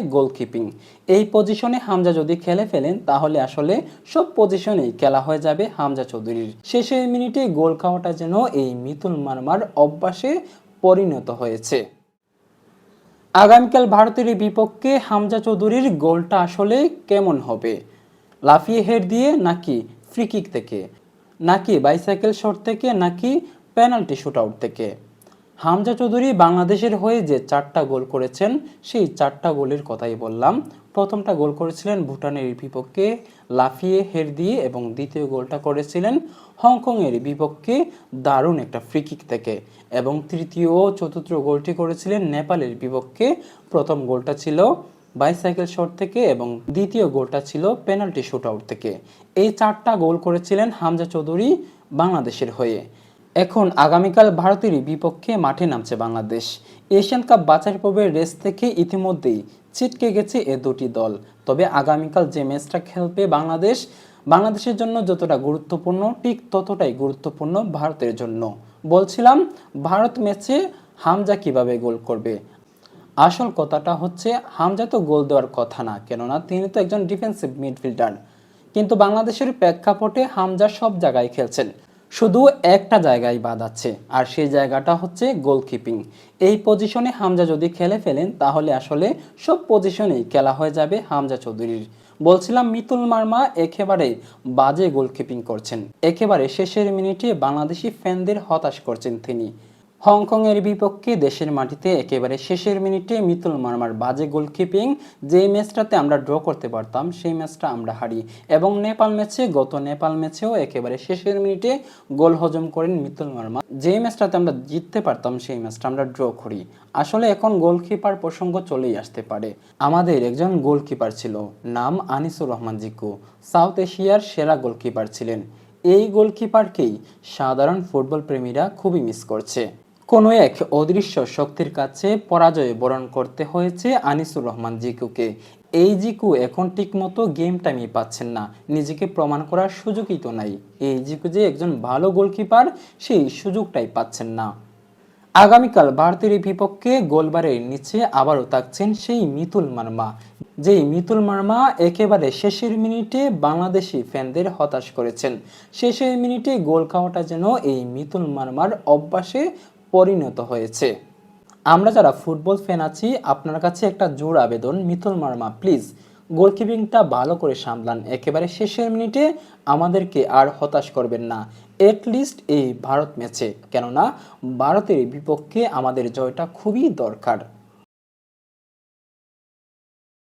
গোলকিপিং। এই পজিশনে হামজা যদি খেলে ফেলেন, তাহলে আসলে সব পজিশনেই খেলা হয়ে যাবে হামজা চৌধুরীর। শেষের মিনিটে গোল খাওয়াটা যেন এই মিতুল মারমার অভ্যাসে পরিণত হয়েছে। আগামীকাল ভারতের বিপক্ষে হামজা চৌধুরীর গোলটা আসলে কেমন হবে? লাফিয়ে হেড দিয়ে নাকি ফ্রিকিক থেকে? নাকি বাইসাইকেল শট থেকে? নাকি পেনাল্টি শুট আউট থেকে? হামজা চৌধুরী বাংলাদেশের হয়ে যে চারটা গোল করেছেন, সেই চারটা গোলের কথাই বললাম। প্রথমটা গোল করেছিলেন ভুটানের বিপক্ষে, লাফিয়ে হের দিয়ে এবং দ্বিতীয় গোলটা করেছিলেন হংকংয়ের বিপক্ষে, দারুণ একটা ফ্রিকিক থেকে। এবং তৃতীয় ও চতুর্থ গোলটি করেছিলেন নেপালের বিপক্ষে। প্রথম গোলটা ছিল বাইসাইকেল শট থেকে এবং দ্বিতীয় গোলটা ছিল পেনাল্টি শুট আউট থেকে। এই চারটা গোল করেছিলেন হামজা চৌধুরী বাংলাদেশের হয়ে। এখন আগামীকাল ভারতেরই বিপক্ষে মাঠে নামছে বাংলাদেশ। এশিয়ান কাপ বাছাই পর্বের রেস থেকে ইতিমধ্যেই ছিটকে গেছে এ দুটি দল। তবে আগামীকাল যে ম্যাচটা খেলবে বাংলাদেশ, বাংলাদেশের জন্য যতটা গুরুত্বপূর্ণ, ঠিক ততটাই গুরুত্বপূর্ণ ভারতের জন্য। বলছিলাম, ভারত ম্যাচে হামজা কীভাবে গোল করবে? আসল কথাটা হচ্ছে, হামজা তো গোল দেওয়ার কথা না, কেননা তিনি তো একজন ডিফেন্সিভ মিডফিল্ডার কিন্তু বাংলাদেশের প্রেক্ষাপটে হামজা সব জায়গায় খেলছেন। শুধু একটা জায়গায় বাদ আছে আর সেই জায়গাটা হচ্ছে গোলকিপিং। এই পজিশনে হামজা যদি খেলে ফেলেন, তাহলে আসলে সব পজিশনেই খেলা হয়ে যাবে হামজা চৌধুরীর। বলছিলাম মিতুল মার্মা একেবারে বাজে গোলকিপিং করছেন। একেবারে শেষের মিনিটে বাংলাদেশি ফ্যানদের হতাশ করছেন তিনি। হংকংয়ের বিপক্ষে দেশের মাটিতে একেবারে শেষের মিনিটে মিতুল মার্মার বাজে গোলকিপিং যে ম্যাচটাতে আমরা ড্র করতে পারতাম, সেই ম্যাচটা আমরা হারি। এবং নেপাল ম্যাচে, গত নেপাল ম্যাচেও একেবারে শেষের মিনিটে গোল হজম করেন মিতুল মার্মা। যে ম্যাচটাতে আমরা জিততে পারতাম, সেই ম্যাচটা আমরা ড্র করি। আসলে এখন গোলকিপার প্রসঙ্গ চলেই আসতে পারে। আমাদের একজন গোলকিপার ছিল, নাম আনিসুর রহমান জিকু। সাউথ এশিয়ার সেরা গোলকিপার ছিলেন। এই গোলকিপারকেই সাধারণ ফুটবল প্রেমীরা খুবই মিস করছে। কোনো এক অদৃশ্য শক্তির কাছে পরাজয় বরণ করতে হয়েছে আনিসুর রহমান জিকুকে। এই জিকু এখন ঠিকমতো গেম টাইমই পাচ্ছেন না। নিজেকে প্রমাণ করার সুযোগই তো নাই। এই জিকু যে একজন ভালো গোলকিপার সেই সুযোগটাই পাচ্ছেন না। আগামীকাল ভারতের বিপক্ষে গোলবারের নিচে আবারও থাকছেন সেই মিতুল মার্মা। যেই মিতুল মার্মা একেবারে শেষের মিনিটে বাংলাদেশি ফ্যানদের হতাশ করেছেন। শেষের মিনিটে গোল খাওয়াটা যেন এই মিতুল মার্মার অভ্যাসে পরিণত হয়েছে। আমরা যারা ফুটবল ফ্যান আছি, আপনার কাছে একটা জোর আবেদন। মিথুল মার্মা, প্লিজ, গোলকিপিংটা ভালো করে সামলান। একেবারে শেষের মিনিটে আমাদেরকে আর হতাশ করবেন না। এটলিস্ট এই ভারত ম্যাচে কেননা, ভারতের বিপক্ষে আমাদের জয়টা খুবই দরকার।